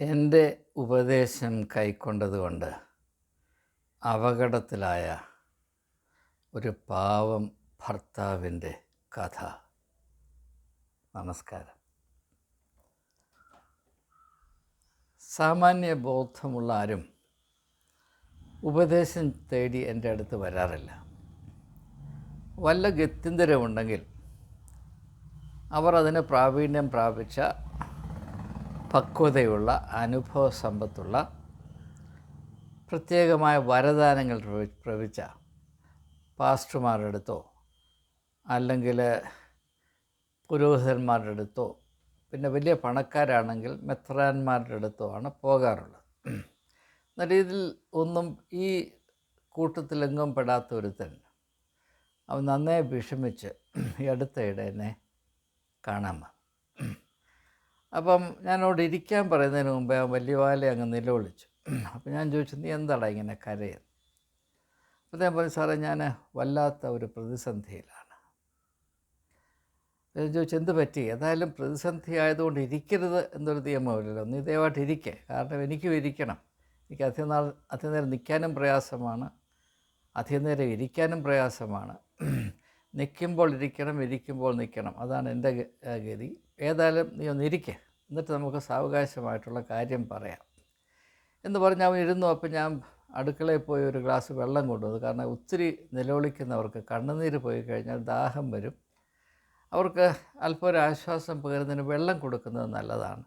എന്റെ ഉപദേശം കൈക്കൊണ്ടതുകൊണ്ട് അപകടത്തിലായ ഒരു പാവം ഭർത്താവിന്റെ കഥ. നമസ്കാരം. സാമാന്യ ബോധമുള്ള ആരും ഉപദേശം തേടി എന്റെ അടുത്ത് വരാറില്ല. വല്ല ഗത്യന്തരമുണ്ടെങ്കിൽ അവർ അതിന് പ്രാവീണ്യം പ്രാപിച്ച പക്വതയുള്ള അനുഭവ സമ്പത്തുള്ള പ്രത്യേകമായ വരദാനങ്ങൾ പ്രവി- പ്രവിച്ച പാസ്റ്റർമാരുടെ അടുത്തോ അല്ലെങ്കിൽ പുരോഹിതന്മാരുടെ അടുത്തോ പിന്നെ വലിയ പണക്കാരാണെങ്കിൽ മെത്രാന്മാരുടെ അടുത്തോ ആണ് പോകാറുള്ളത്. എന്നാൽ ഇതിൽ ഒന്നും ഈ കൂട്ടത്തിലെങ്ങും പെടാത്ത ഒരുത്തൻ അവൻ നന്നേ വിഷമിച്ച് ഈ അടുത്തയിടെ എന്നെ വന്നു. അപ്പം ഞാനോട് ഇരിക്കാൻ പറയുന്നതിന് മുമ്പേ ആ വലിയ വാലെ അങ്ങ് നിലവിളിച്ചു. അപ്പം ഞാൻ ചോദിച്ചു നീ എന്താടാ ഇങ്ങനെ കരയുന്നത് അപ്പം ഞാൻ പറഞ്ഞു സാറേ ഞാൻ വല്ലാത്ത ഒരു പ്രതിസന്ധിയിലാണ്. ഞാൻ ചോദിച്ചു എന്ത് പറ്റി? ഏതായാലും പ്രതിസന്ധി ആയതുകൊണ്ട് ഇരിക്കരുത് എന്നൊരു നിയമമില്ലല്ലോ. നീ ദയവായിട്ട് ഇരിക്കേ. കാരണം എനിക്കും ഇരിക്കണം. എനിക്ക് അധികം നാൾ അധികം നേരം നിൽക്കാനും പ്രയാസമാണ്. അധികം നേരം ഇരിക്കാനും പ്രയാസമാണ്. നിൽക്കുമ്പോൾ ഇരിക്കണം ഇരിക്കുമ്പോൾ നിൽക്കണം. അതാണ് എന്റെ ഗതി. ഏതായാലും നീ ഒന്ന് ഇരിക്കേ. എന്നിട്ട് നമുക്ക് സാവകാശമായിട്ടുള്ള കാര്യം പറയാം. എന്ന് പറഞ്ഞ് അവൻ ഇരുന്നു. അപ്പം ഞാൻ അടുക്കളയിൽ പോയി ഒരു ഗ്ലാസ് വെള്ളം കൊണ്ടുവന്നു. കാരണം ഒത്തിരി നിലവിളിക്കുന്നവർക്ക് കണ്ണുനീര് പോയി കഴിഞ്ഞാൽ ദാഹം വരും. അവർക്ക് അല്പം ഒരു ആശ്വാസം പകരുന്നതിന് വെള്ളം കൊടുക്കുന്നത് നല്ലതാണ്.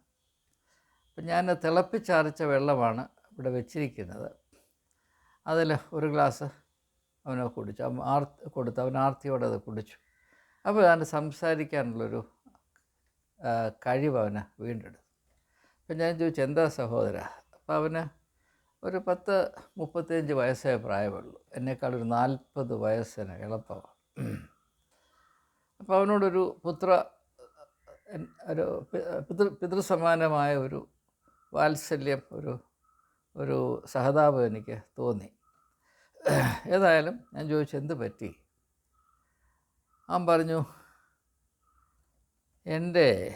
അപ്പം ഞാൻ തിളപ്പിച്ചാറിച്ച വെള്ളമാണ് ഇവിടെ വെച്ചിരിക്കുന്നത്. അതിൽ ഒരു ഗ്ലാസ് അവനെ കുടിച്ചു. അവൻ ആർ കൊടുത്തു അവൻ ആർത്തിയോടെ അത് കുടിച്ചു. അപ്പോൾ അതിന് സംസാരിക്കാനുള്ളൊരു കഴിവ് അവന് വീണ്ടെടുത്തു. അപ്പം ഞാൻ ചോദിച്ചു എന്താ സഹോദര? അപ്പം അവന് ഒരു പത്ത് മുപ്പത്തിയഞ്ച് വയസ്സേ പ്രായമുള്ളൂ. എന്നേക്കാൾ ഒരു നാൽപ്പത് വയസ്സിന് എളുപ്പമാണ് അപ്പോൾ അവനോടൊരു പുത്ര ഒരു പിതൃ പിതൃസമാനമായ ഒരു വാത്സല്യം ഒരു ഒരു സഹതാപം എനിക്ക് തോന്നി. ഏതായാലും ഞാൻ ചോദിച്ചു എന്ത് പറ്റി? അവൻ പറഞ്ഞു എന്റെ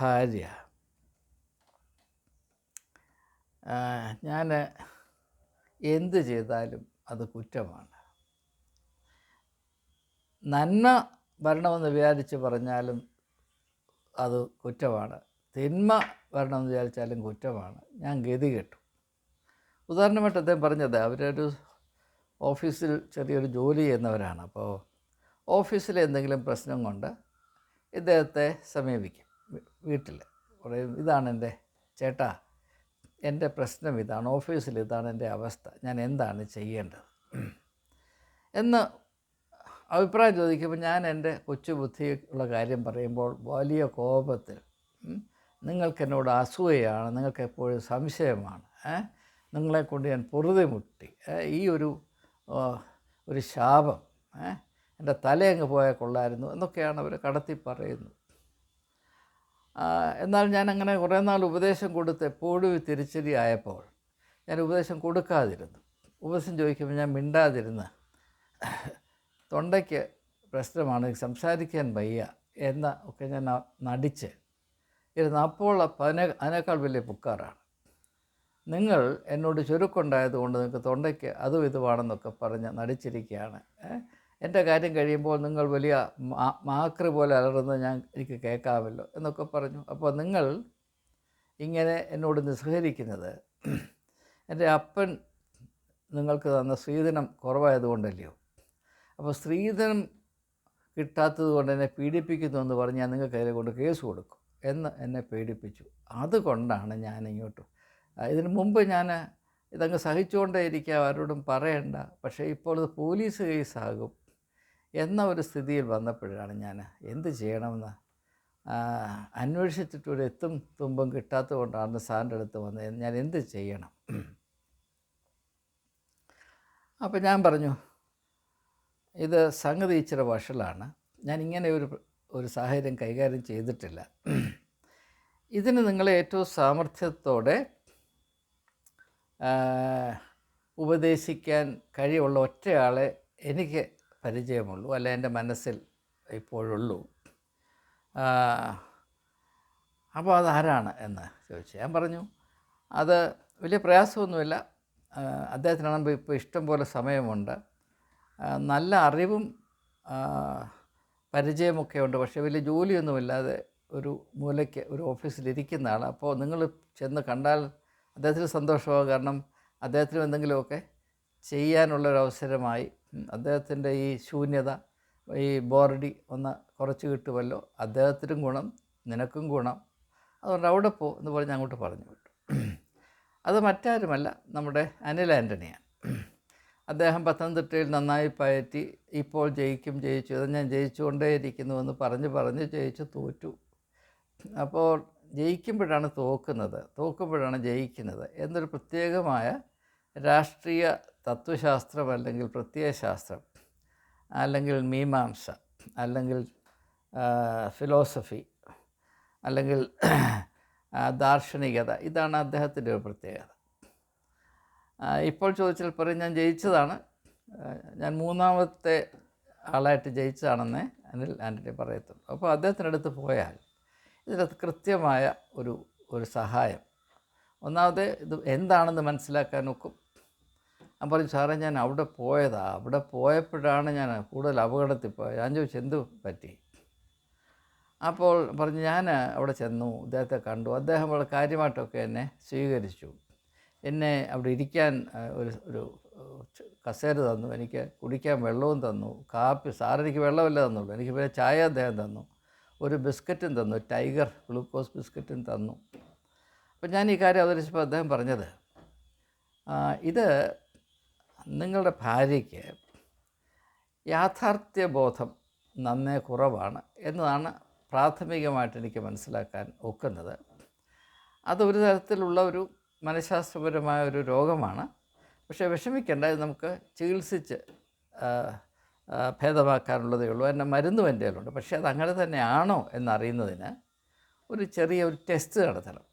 ഭാര്യ. ഞാൻ എന്ത് ചെയ്താലും അത് കുറ്റമാണ്. നന്മ വരണമെന്ന് വിചാരിച്ച് പറഞ്ഞാലും അത് കുറ്റമാണ്. തിന്മ വരണമെന്ന് വിചാരിച്ചാലും കുറ്റമാണ്. ഞാൻ ഗതി കേട്ടു. ഉദാഹരണമായിട്ട് അദ്ദേഹം പറഞ്ഞത് അവരൊരു ഓഫീസിൽ ചെറിയൊരു ജോലി ചെയ്യുന്നവരാണ്. അപ്പോൾ ഓഫീസിലെ എന്തെങ്കിലും പ്രശ്നം കൊണ്ട് ഇദ്ദേഹത്തെ സമീപിക്കും. വീട്ടിൽ പറയും ഇതാണ് എന്റെ ചേട്ടാ എന്റെ പ്രശ്നം ഇതാണ് ഓഫീസിൽ ഇതാണ് എന്റെ അവസ്ഥ ഞാൻ എന്താണ് ചെയ്യേണ്ടത്? എന്ന് അഭിപ്രായം ചോദിക്കുമ്പോൾ ഞാൻ എന്റെ കൊച്ചു ബുദ്ധിയുള്ള കാര്യം പറയുമ്പോൾ വലിയ കോപത്തിൽ നിങ്ങൾക്കെന്നോട് അസൂയയാണ് നിങ്ങൾക്ക് എപ്പോഴും സംശയമാണ് നിങ്ങളെക്കൊണ്ട് കൊണ്ട് ഞാൻ പൊറുതി മുട്ടി ഈ ഒരു ഒരു ശാപം? എന്റെ തലയങ്ങ് പോയാൽ കൊള്ളായിരുന്നു എന്നൊക്കെയാണ് അവർ കടത്തി പറയുന്നത്. എന്നാൽ ഞാൻ അങ്ങനെ കുറേ നാൾ ഉപദേശം കൊടുത്ത് എപ്പോഴും തിരിച്ചടി ആയപ്പോൾ ഞാൻ ഉപദേശം കൊടുക്കാതിരുന്നു. ഉപദേശം ചോദിക്കുമ്പോൾ ഞാൻ മിണ്ടാതിരുന്ന് തൊണ്ടയ്ക്ക് പ്രശ്നമാണ് സംസാരിക്കാൻ വയ്യ എന്ന ഒക്കെ ഞാൻ നടിച്ച് ഇരുന്ന് അപ്പോൾ അപ്പം അതിനെ അതിനേക്കാൾ വലിയ പുക്കാറാണ്. നിങ്ങൾ എന്നോട് ചുരുക്കുണ്ടായതുകൊണ്ട് നിങ്ങൾക്ക് തൊണ്ടയ്ക്ക് അതും ഇതുമാണെന്നൊക്കെ പറഞ്ഞ് നടിച്ചിരിക്കുകയാണ്? എന്റെ കാര്യം കഴിയുമ്പോൾ നിങ്ങൾ വലിയ മാക്രി പോലെ അലറുന്നത് ഞാൻ എനിക്ക് കേൾക്കാമല്ലോ എന്നൊക്കെ പറഞ്ഞു. അപ്പോൾ നിങ്ങൾ ഇങ്ങനെ എന്നോട് നിസ്സഹരിക്കുന്നത് എന്റെ അപ്പൻ നിങ്ങൾക്ക് തന്ന സ്ത്രീധനം കുറവായതുകൊണ്ടല്ലയോ? അപ്പോൾ സ്ത്രീധനം കിട്ടാത്തത് കൊണ്ട് എന്നെ പീഡിപ്പിക്കുന്നു എന്ന് പറഞ്ഞ് ഞാൻ നിങ്ങൾക്ക് അതിനെ കൊണ്ട് കേസ് കൊടുക്കും എന്ന് എന്നെ പേടിപ്പിച്ചു. അതുകൊണ്ടാണ് ഞാൻ ഇങ്ങോട്ട്. ഇതിന് മുമ്പ് ഞാൻ ഇതങ്ങ് സഹിച്ചുകൊണ്ടേ ഇരിക്കുക ആരോടും പറയണ്ട. പക്ഷേ ഇപ്പോൾ ഇത് പോലീസ് കേസാകും. എന്ന ഒരു സ്ഥിതിയിൽ വന്നപ്പോഴാണ് ഞാൻ എന്ത് ചെയ്യണമെന്ന്. അന്വേഷിച്ചിട്ടൊരു എത്തും തുമ്പും കിട്ടാത്തത് കൊണ്ടാണ് സാറിന്റെ അടുത്ത് വന്നത്. ഞാൻ എന്ത് ചെയ്യണം? അപ്പോൾ ഞാൻ പറഞ്ഞു ഇത് സംഗതി ഇച്ചിരി വഷളാണ്. ഞാൻ ഇങ്ങനെ ഒരു ഒരു സാഹചര്യം കൈകാര്യം ചെയ്തിട്ടില്ല. ഇതിന് നിങ്ങളെ ഏറ്റവും സാമർഥ്യത്തോടെ ഉപദേശിക്കാൻ കഴിവുള്ള ഒറ്റയാളെ എനിക്ക് പരിചയമുള്ളൂ അല്ല? എന്റെ മനസ്സിൽ ഇപ്പോഴുള്ളൂ. അപ്പോൾ അതാരാണ് എന്ന് ചോദിച്ചു. ഞാൻ പറഞ്ഞു അത് വലിയ പ്രയാസമൊന്നുമില്ല. അദ്ദേഹത്തിനാണെങ്കിൽ ഇപ്പോൾ ഇഷ്ടം പോലെ സമയമുണ്ട്. നല്ല അറിവും പരിചയമൊക്കെ ഉണ്ട്. പക്ഷേ വലിയ ജോലിയൊന്നുമില്ലാതെ ഒരു മൂലയ്ക്ക് ഒരു ഓഫീസിലിരിക്കുന്ന ആൾ അപ്പോൾ നിങ്ങൾ ചെന്ന് കണ്ടാൽ അദ്ദേഹത്തിന് സന്തോഷമാകും. കാരണം അദ്ദേഹത്തിനും എന്തെങ്കിലുമൊക്കെ ചെയ്യാനുള്ളൊരവസരമായി അദ്ദേഹത്തിന്റെ ഈ ശൂന്യത ഈ ബോറടി ഒന്ന് കുറച്ച് കിട്ടുമല്ലോ അദ്ദേഹത്തിനും ഗുണം നിനക്കും ഗുണം. അതുകൊണ്ട് അവിടെ പോ എന്ന് പറഞ്ഞ് അങ്ങോട്ട് പറഞ്ഞു വിട്ടു. അത് മറ്റാരുമല്ല നമ്മുടെ അനിൽ ആന്റണിയാണ്. അദ്ദേഹം പത്തനംതിട്ടയിൽ നന്നായി പയറ്റി ഇപ്പോൾ ജയിക്കും ജയിച്ചു. അത് ഞാൻ ജയിച്ചുകൊണ്ടേയിരിക്കുന്നുവെന്ന് പറഞ്ഞ് പറഞ്ഞ് ജയിച്ച് തോറ്റു. അപ്പോൾ ജയിക്കുമ്പോഴാണ് തോക്കുന്നത് തോക്കുമ്പോഴാണ് ജയിക്കുന്നത് എന്നൊരു പ്രത്യേകമായ രാഷ്ട്രീയ തത്വശാസ്ത്രം അല്ലെങ്കിൽ പ്രത്യയശാസ്ത്രം അല്ലെങ്കിൽ മീമാംസ അല്ലെങ്കിൽ ഫിലോസഫി അല്ലെങ്കിൽ ദാർശനികത ഇതാണ് അദ്ദേഹത്തിന്റെ ഒരു പ്രത്യേകത. ഇപ്പോൾ ചോദിച്ചാൽ പറയും ഞാൻ ജയിച്ചതാണ്. ഞാൻ മൂന്നാമത്തെ ആളായിട്ട് ജയിച്ചതാണെന്നേ അനിൽ ആന്റണി പറയത്തുള്ളൂ. അപ്പോൾ അദ്ദേഹത്തിനടുത്ത് പോയാൽ ഇതിനകത്ത് കൃത്യമായ ഒരു ഒരു സഹായം. ഒന്നാമത് ഇത് എന്താണെന്ന് മനസ്സിലാക്കാൻ ഒക്കും. ഞാൻ പറഞ്ഞു സാറേ ഞാൻ അവിടെ പോയതാ. അവിടെ പോയപ്പോഴാണ് ഞാൻ കൂടുതൽ അപകടത്തിൽ പോയത്. ഞാൻ ചോദിച്ചു എന്ത് പറ്റി? അപ്പോൾ പറഞ്ഞു ഞാൻ അവിടെ ചെന്നു. അദ്ദേഹത്തെ കണ്ടു. അദ്ദേഹം വളരെ കാര്യമായിട്ടൊക്കെ എന്നെ സ്വീകരിച്ചു. എന്നെ അവിടെ ഇരിക്കാൻ ഒരു ഒരു കസേര തന്നു. എനിക്ക് കുടിക്കാൻ വെള്ളവും തന്നു. കാപ്പി സാറെനിക്ക് വെള്ളമല്ല തന്നുള്ളൂ. എനിക്ക് പിന്നെ ചായ അദ്ദേഹം തന്നു. ഒരു ബിസ്ക്കറ്റും തന്നു. ടൈഗർ ഗ്ലൂക്കോസ് ബിസ്ക്കറ്റും തന്നു. അപ്പം ഞാൻ ഈ കാര്യം അവതരിച്ചപ്പോൾ അദ്ദേഹം പറഞ്ഞത് ഇത് നിങ്ങളുടെ ഭാര്യയ്ക്ക് യാഥാർത്ഥ്യബോധം നന്നേ കുറവാണ് എന്നതാണ് പ്രാഥമികമായിട്ട് എനിക്ക് മനസ്സിലാക്കാൻ ഒക്കുന്നത്. അതൊരു തരത്തിലുള്ള ഒരു മനഃശാസ്ത്രപരമായ ഒരു രോഗമാണ്. പക്ഷേ വിഷമിക്കേണ്ട ഇത് നമുക്ക് ചികിത്സിച്ച് ഭേദമാക്കാനുള്ളതേ ഉള്ളൂ. എന്റെ മരുന്നും എന്റെ കയ്യിലുണ്ട്. പക്ഷേ അത് അങ്ങനെ തന്നെയാണോ എന്നറിയുന്നതിന് ഒരു ചെറിയ ഒരു ടെസ്റ്റ് നടത്തണം.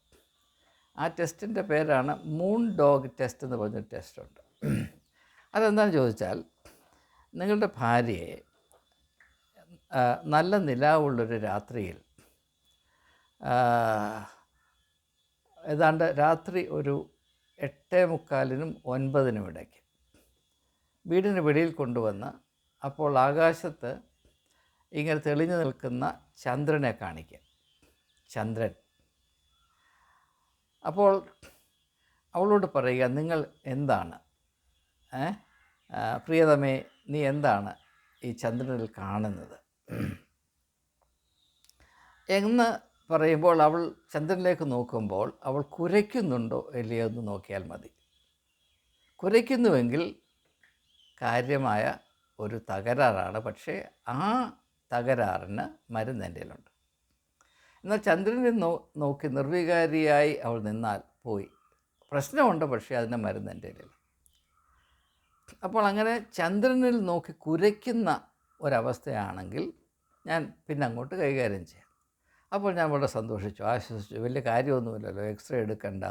ആ ടെസ്റ്റിന്റെ പേരാണ് മൂൺ ഡോഗ് ടെസ്റ്റ് എന്ന് പറഞ്ഞൊരു ടെസ്റ്റുണ്ട് അതെന്താണെന്ന് ചോദിച്ചാൽ നിങ്ങളുടെ ഭാര്യയെ നല്ല നിലാവുള്ളൊരു രാത്രിയിൽ ഏതാണ്ട് രാത്രി ഒരു എട്ടേ മുക്കാലിനും ഒൻപതിനും ഇടയ്ക്ക് വീടിന് വെളിയിൽ കൊണ്ടുവന്ന് അപ്പോൾ ആകാശത്ത് ഇങ്ങനെ തെളിഞ്ഞു നിൽക്കുന്ന ചന്ദ്രനെ കാണിക്കുക ചന്ദ്രൻ. അപ്പോൾ അവളോട് പറയുക നിങ്ങൾ എന്താണ്? പ്രിയതമേ നീ എന്താണ് ഈ ചന്ദ്രനിൽ കാണുന്നത്? എന്ന് പറയുമ്പോൾ അവൾ ചന്ദ്രനിലേക്ക് നോക്കുമ്പോൾ അവൾ കുരയ്ക്കുന്നുണ്ടോ ഇല്ലയോ എന്ന് നോക്കിയാൽ മതി. കുരയ്ക്കുന്നുവെങ്കിൽ കാര്യമായ ഒരു തകരാറാണ്. പക്ഷേ ആ തകരാറിന് മരുന്ന് എന്റെ കയ്യിലുണ്ട്. എന്നാൽ ചന്ദ്രനെ നോ നോക്കി നിർവികാരിയായി അവൾ നിന്നാൽ പോയി. പ്രശ്നമുണ്ട് പക്ഷേ അതിന് മരുന്ന് എന്റെ അപ്പോൾ അങ്ങനെ ചന്ദ്രനിൽ നോക്കി കുരയ്ക്കുന്ന ഒരവസ്ഥയാണെങ്കിൽ ഞാൻ പിന്നെ അങ്ങോട്ട് കൈകാര്യം ചെയ്യാം. അപ്പോൾ ഞാൻ വളരെ സന്തോഷിച്ചു. ആശ്വസിച്ചു. വലിയ കാര്യമൊന്നുമില്ലല്ലോ. എക്സ്റേ എടുക്കണ്ട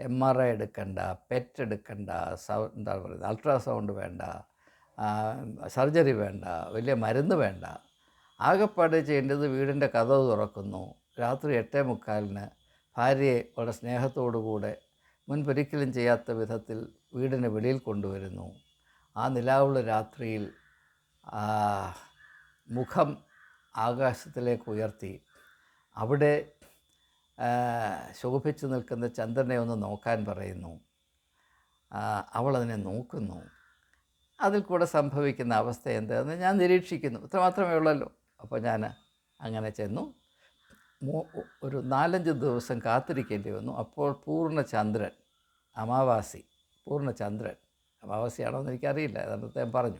എം ആർ ഐ എടുക്കണ്ട പെറ്റ് എടുക്കണ്ട സൗ എന്താണ് പറയുന്നത്? അൾട്രാസൗണ്ട് വേണ്ട സർജറി വേണ്ട വലിയ മരുന്ന് വേണ്ട. ആകെപ്പാടെ ചെയ്യേണ്ടത് വീടിന്റെ കഥവ് തുറക്കുന്നു. രാത്രി എട്ടേ മുക്കാലിന് ഭാര്യയെ വളരെ സ്നേഹത്തോടുകൂടെ മുൻപൊരിക്കലും ചെയ്യാത്ത വിധത്തിൽ വീടിന് വെളിയിൽ കൊണ്ടുവരുന്നു. ആ നിലാവുള്ള രാത്രിയിൽ മുഖം ആകാശത്തിലേക്ക് ഉയർത്തി. അവിടെ ശോഭിച്ചു നിൽക്കുന്ന ചന്ദ്രനെ ഒന്ന് നോക്കാൻ പറയുന്നു. അവൾ അവളതിനെ നോക്കുന്നു. അതിൽ കൂടെ സംഭവിക്കുന്ന അവസ്ഥ എന്താണെന്ന് ഞാൻ നിരീക്ഷിക്കുന്നു. ഇത്ര മാത്രമേ ഉള്ളല്ലോ. അപ്പോൾ ഞാൻ അങ്ങനെ ചെന്നു. ഒരു നാലഞ്ച് ദിവസം കാത്തിരിക്കേണ്ടി വന്നു. അപ്പോൾ പൂർണചന്ദ്രൻ അമാവാസി പൂർണ എന്ന് എനിക്കറിയില്ല. അന്നത്തെ പറഞ്ഞു.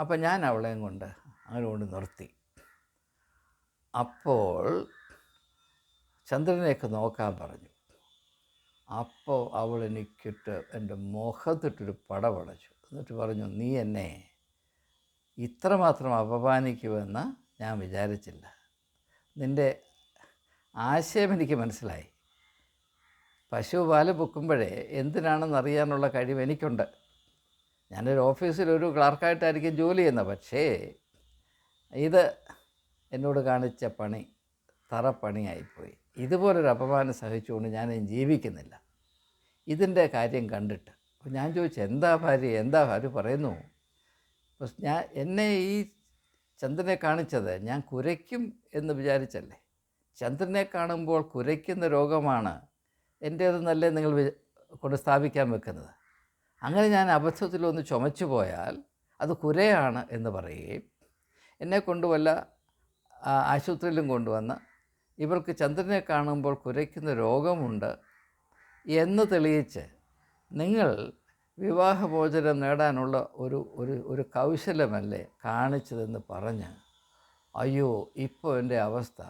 അപ്പം ഞാൻ അവളെയും കൊണ്ട് അങ്ങനെ കൊണ്ട് നിർത്തി. അപ്പോൾ ചന്ദ്രനെയൊക്കെ നോക്കാൻ പറഞ്ഞു. അപ്പോൾ അവൾ എനിക്കിട്ട് എന്റെ മുഖത്തിട്ടൊരു പടപടച്ചു എന്നിട്ട് പറഞ്ഞു നീ എന്നെ ഇത്രമാത്രം അപമാനിക്കുമെന്ന് ഞാൻ വിചാരിച്ചില്ല. നിന്റെ ആശയം എനിക്ക് മനസ്സിലായി. പശു പാൽ പൊക്കുമ്പോഴേ എന്തിനാണെന്നറിയാനുള്ള കഴിവ് എനിക്കുണ്ട്. ഞാനൊരു ഓഫീസിൽ ഒരു ക്ലാർക്കായിട്ടായിരിക്കും ജോലി ചെയ്യുന്നത്. പക്ഷേ ഇത് എന്നോട് കാണിച്ച പണി തറപ്പണിയായിപ്പോയി ഇതുപോലൊരു അപമാനം സഹിച്ചുകൊണ്ട് ഞാൻ ജീവിക്കുന്നില്ല. ഇതിന്റെ കാര്യം കണ്ടിട്ട് അപ്പോൾ ഞാൻ ചോദിച്ചു എന്താ ഭാര്യ? എന്താ? ഭാര്യ പറയുന്നു ഞാൻ എന്നെ ഈ ചന്ദ്രനെ കാണിച്ചത് ഞാൻ കുരയ്ക്കും എന്ന് വിചാരിച്ചല്ലേ? ചന്ദ്രനെ കാണുമ്പോൾ കുരയ്ക്കുന്ന രോഗമാണ് എന്റേതെന്നല്ലേ നിങ്ങൾ കൊണ്ട് സ്ഥാപിക്കാൻ വെക്കുന്നത്. അങ്ങനെ ഞാൻ അബദ്ധത്തിലൊന്ന് ചുമച്ചു പോയാൽ അത് കുരയാണ് എന്ന് പറയുകയും എന്നെ കൊണ്ടുവല്ല ആശുപത്രിയിലും കൊണ്ടുവന്ന് ഇവർക്ക് ചന്ദ്രനെ കാണുമ്പോൾ കുരയ്ക്കുന്ന രോഗമുണ്ട് എന്ന് തെളിയിച്ച് നിങ്ങൾ വിവാഹമോചനം നേടാനുള്ള ഒരു ഒരു ഒരു കൗശലമല്ലേ കാണിച്ചതെന്ന് പറഞ്ഞ് അയ്യോ ഇപ്പോൾ എന്റെ അവസ്ഥ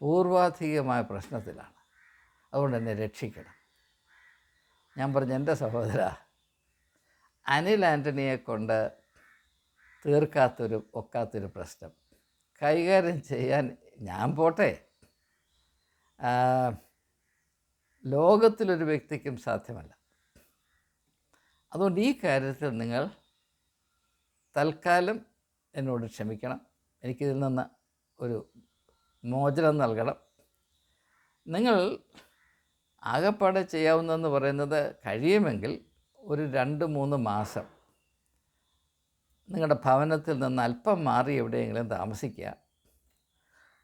പൂർവാധികമായ പ്രശ്നത്തിലാണ്. അതുകൊണ്ട് എന്നെ രക്ഷിക്കണം. ഞാൻ പറഞ്ഞു എന്റെ സഹോദര അനിൽ ആന്റണിയെ കൊണ്ട് തീർക്കാത്തൊരു ഒക്കാത്തൊരു പ്രശ്നം. കൈകാര്യം ചെയ്യാൻ ഞാൻ പോട്ടെ. ലോകത്തിലൊരു വ്യക്തിക്കും സാധ്യമല്ല. അതുകൊണ്ട് ഈ കാര്യത്തിൽ നിങ്ങൾ തൽക്കാലം എന്നോട് ക്ഷമിക്കണം. എനിക്കിതിൽ നിന്ന് ഒരു മോചനം നൽകണം. നിങ്ങൾ ആകപ്പാടെ ചെയ്യാവുന്നതെന്ന് പറയുന്നത് കഴിയുമെങ്കിൽ ഒരു രണ്ട് മൂന്ന് മാസം. നിങ്ങളുടെ ഭവനത്തിൽ നിന്ന് അല്പം മാറി എവിടെയെങ്കിലും താമസിക്കുക.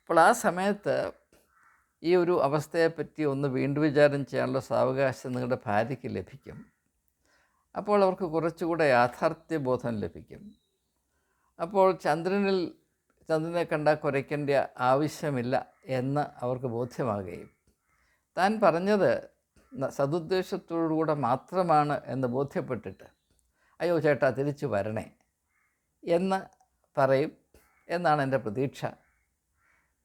അപ്പോൾ ആ സമയത്ത് ഈ ഒരു അവസ്ഥയെപ്പറ്റി ഒന്ന് വീണ്ടും വിചാരം ചെയ്യാനുള്ള സാവകാശം നിങ്ങളുടെ ഭാര്യയ്ക്ക് ലഭിക്കും. അപ്പോൾ അവർക്ക് കുറച്ചുകൂടെ യാഥാർത്ഥ്യബോധം ലഭിക്കും. അപ്പോൾ ചന്ദ്രനിൽ ചന്ദ്രനെ കണ്ടാൽ കുറയ്ക്കേണ്ട ആവശ്യമില്ല എന്ന് അവർക്ക് ബോധ്യമാകുകയും താൻ പറഞ്ഞത് സതുദ്ദേശത്തോടുകൂടെ മാത്രമാണ് എന്ന് ബോധ്യപ്പെട്ടിട്ട് അയ്യോ ചേട്ടാ തിരിച്ചു വരണേ എന്ന് പറയും എന്നാണ് എന്റെ പ്രതീക്ഷ.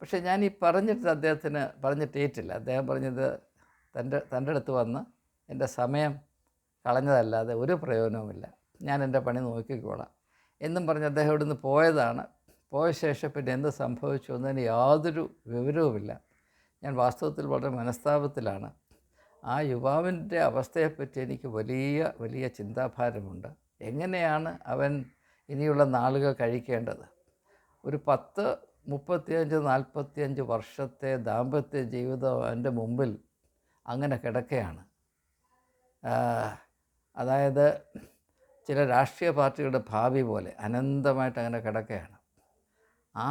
പക്ഷേ ഞാൻ ഈ പറഞ്ഞിട്ട് അദ്ദേഹത്തിന് പറഞ്ഞിട്ടേറ്റില്ല അദ്ദേഹം പറഞ്ഞത് തന്റെ തന്റെ അടുത്ത് വന്ന് എന്റെ സമയം കളഞ്ഞതല്ലാതെ ഒരു പ്രയോജനവുമില്ല. ഞാൻ എന്റെ പണി നോക്കിക്കോളാം എന്നും പറഞ്ഞ് അദ്ദേഹം ഇവിടുന്ന് പോയതാണ്. പോയ ശേഷം പിന്നെ എന്ത് സംഭവിച്ചു എന്നതിന് യാതൊരു വിവരവുമില്ല. ഞാൻ വാസ്തവത്തിൽ വളരെ മനസ്താപത്തിലാണ്. ആ യുവാവിന്റെ അവസ്ഥയെപ്പറ്റി എനിക്ക് വലിയ വലിയ ചിന്താഭാരമുണ്ട്. എങ്ങനെയാണ് അവൻ ഇനിയുള്ള നാളുകൾ കഴിക്കേണ്ടത്? ഒരു പത്ത് മുപ്പത്തിയഞ്ച് നാൽപ്പത്തിയഞ്ച് വർഷത്തെ ദാമ്പത്യ ജീവിതം എന്റെ മുമ്പിൽ അങ്ങനെ കിടക്കുകയാണ് അതായത് ചില രാഷ്ട്രീയ പാർട്ടികളുടെ ഭാവി പോലെ അനന്തമായിട്ട് അങ്ങനെ കിടക്കുകയാണ് ആ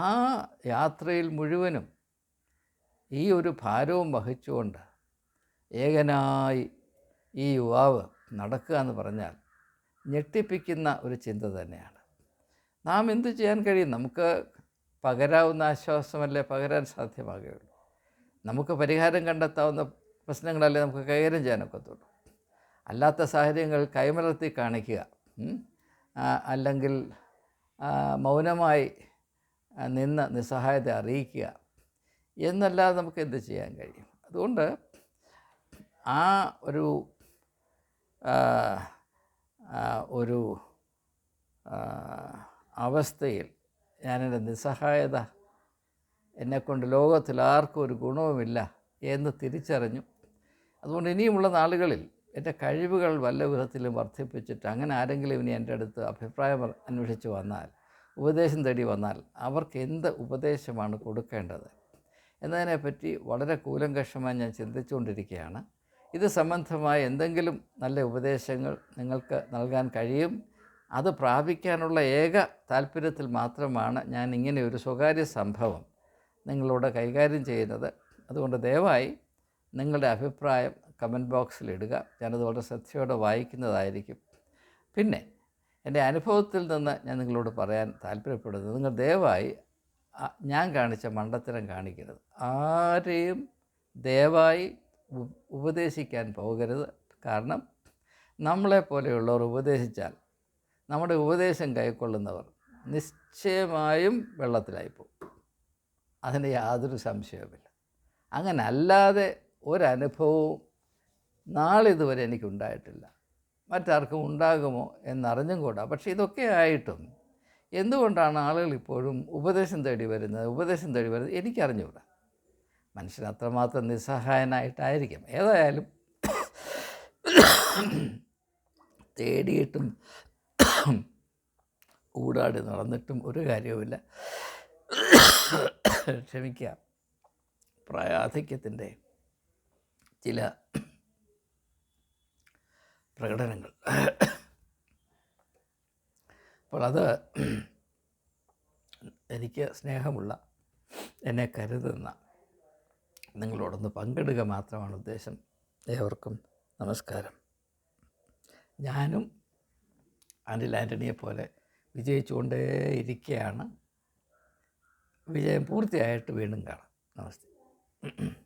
യാത്രയിൽ മുഴുവനും ഈ ഒരു ഭാരവും വഹിച്ചുകൊണ്ട് ഏകനായി ഈ യുവാവ് നടക്കുക എന്ന് പറഞ്ഞാൽ ഞെട്ടിപ്പിക്കുന്ന ഒരു ചിന്ത തന്നെയാണ്. നാം എന്തു ചെയ്യാൻ കഴിയും? നമുക്ക് പകരാവുന്ന ആശ്വാസമല്ലേ? പകരാൻ സാധ്യമാകുകയുള്ളൂ. നമുക്ക് പരിഹാരം കണ്ടെത്താവുന്ന പ്രശ്നങ്ങളല്ലേ നമുക്ക് കൈകാര്യം ചെയ്യാനൊക്കത്തുള്ളൂ. അല്ലാത്ത സാഹചര്യങ്ങൾ കൈമലർത്തി കാണിക്കുക അല്ലെങ്കിൽ മൗനമായി നിന്ന് നിസ്സഹായത അറിയിക്കുക എന്നല്ലാതെ നമുക്ക് എന്ത് ചെയ്യാൻ കഴിയും? അതുകൊണ്ട് ആ ഒരു ഒരു അവസ്ഥയിൽ ഞാനെന്റെ നിസ്സഹായത എന്നെക്കൊണ്ട് ലോകത്തിൽ ആർക്കും ഒരു ഗുണവുമില്ല എന്ന് തിരിച്ചറിഞ്ഞു. അതുകൊണ്ട് ഇനിയുമുള്ള നാളുകളിൽ എന്റെ കഴിവുകൾ വല്ല വിധത്തിലും വർദ്ധിപ്പിച്ചിട്ട് അങ്ങനെ ആരെങ്കിലും ഇനി എന്റെ അടുത്ത് അഭിപ്രായം അന്വേഷിച്ച് വന്നാൽ ഉപദേശം തേടി വന്നാൽ അവർക്ക് എന്ത് ഉപദേശമാണ് കൊടുക്കേണ്ടത്? എന്നതിനെപ്പറ്റി വളരെ കൂലങ്കഷമായി ഞാൻ ചിന്തിച്ചുകൊണ്ടിരിക്കുകയാണ്. ഇത് സംബന്ധമായ എന്തെങ്കിലും നല്ല ഉപദേശങ്ങൾ നിങ്ങൾക്ക് നൽകാൻ കഴിയും. അത് പ്രാപിക്കാനുള്ള ഏക താല്പര്യത്തിൽ മാത്രമാണ് ഞാൻ ഇങ്ങനെ ഒരു സ്വകാര്യ സംഭവം നിങ്ങളോട് കൈകാര്യം ചെയ്യുന്നത്. അതുകൊണ്ട് ദയവായി നിങ്ങളുടെ അഭിപ്രായം കമന്റ് ബോക്സിൽ ഇടുക. ഞാനത് വളരെ ശ്രദ്ധയോടെ വായിക്കുന്നതായിരിക്കും. പിന്നെ എന്റെ അനുഭവത്തിൽ നിന്ന് ഞാൻ നിങ്ങളോട് പറയാൻ താല്പര്യപ്പെടുന്നത് നിങ്ങൾ ദയവായി ഞാൻ കാണിച്ച മണ്ടത്തരം കാണിക്കരുത്. ആരെയും ദയവായി ഉപദേശിക്കാൻ പോകരുത്. കാരണം നമ്മളെപ്പോലെയുള്ളവർ ഉപദേശിച്ചാൽ നമ്മുടെ ഉപദേശം കൈക്കൊള്ളുന്നവർ നിശ്ചയമായും വെള്ളത്തിലായി പോകും. അതിന് യാതൊരു സംശയവുമില്ല. അങ്ങനെ അല്ലാതെ ഒരനുഭവവും നാളിതുവരെ എനിക്കുണ്ടായിട്ടില്ല. മറ്റാർക്കും ഉണ്ടാകുമോ എന്നറിഞ്ഞും കൂടാ. പക്ഷേ ഇതൊക്കെ ആയിട്ടും എന്തുകൊണ്ടാണ് ആളുകൾ ഇപ്പോഴും ഉപദേശം തേടി വരുന്നത് ഉപദേശം തേടി വരുന്നത് എനിക്കറിഞ്ഞുകൂടാ മനുഷ്യൻ അത്രമാത്രം നിസ്സഹായനായിട്ടായിരിക്കും. ഏതായാലും തേടിയിട്ടും ഊടാടി നടന്നിട്ടും ഒരു കാര്യവുമില്ല. ക്ഷമിക്കുക. പ്രായാധിക്യത്തിന്റെ ചില പ്രകടനങ്ങൾ. അപ്പോൾ അത് എനിക്ക് സ്നേഹമുള്ള എന്നെ കരുതുന്ന നിങ്ങളോടൊന്ന് പങ്കിടുക മാത്രമാണ് ഉദ്ദേശം. ഏവർക്കും നമസ്കാരം. ഞാനും അനിൽ ആന്റണിയെ പോലെ വിജയിച്ചുകൊണ്ടേ ഇരിക്കുകയാണ് വിജയം പൂർത്തിയായിട്ട് വീണ്ടും കാണാം. നമസ്തേ.